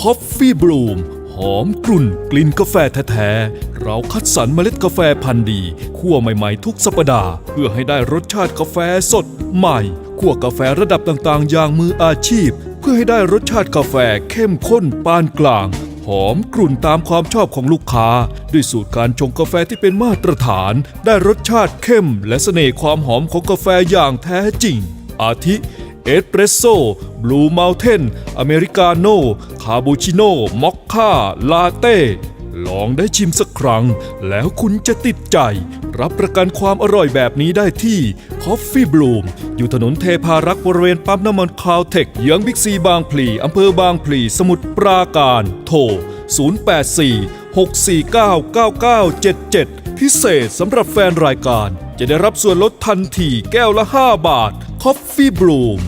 คอฟฟี่บลูมหอมกลุ่นกลิ่นกาแฟแท้ๆ เราคัดสรรเมล็ดกาแฟพันธุ์ดีคั่วใหม่ๆทุกสัปดาห์ เพื่อให้ได้รสชาติกาแฟสดใหม่คั่วกาแฟระดับต่างๆ อย่างมืออาชีพ เพื่อให้ได้รสชาติกาแฟเข้มข้นปานกลาง หอมกลุ่นตามความชอบของลูกค้า ด้วยสูตรการชงกาแฟที่เป็นมาตรฐาน ได้รสชาติเข้ม และเสน่ห์ความหอมของกาแฟอย่างแท้จริง อาทิ เอสเปรสโซ บลูเมลเทนอเมริกาโน่คาปูชิโน่มอคค่า ลาเต้ ลองได้ชิมสักครั้ง แล้วคุณจะติดใจ รับประกันความอร่อยแบบนี้ได้ที่ Coffee Bloom อยู่ถนนเทพารักษ์บริเวณปั๊มน้ำมันคาวเทคเยื้องบิ๊กซีบางพลีอำเภอบางพลีสมุทรปราการ โทร 084 649 9977 พิเศษสำหรับแฟนรายการ จะได้รับส่วนลดทันทีแก้วละ 5 บาท Coffee Bloom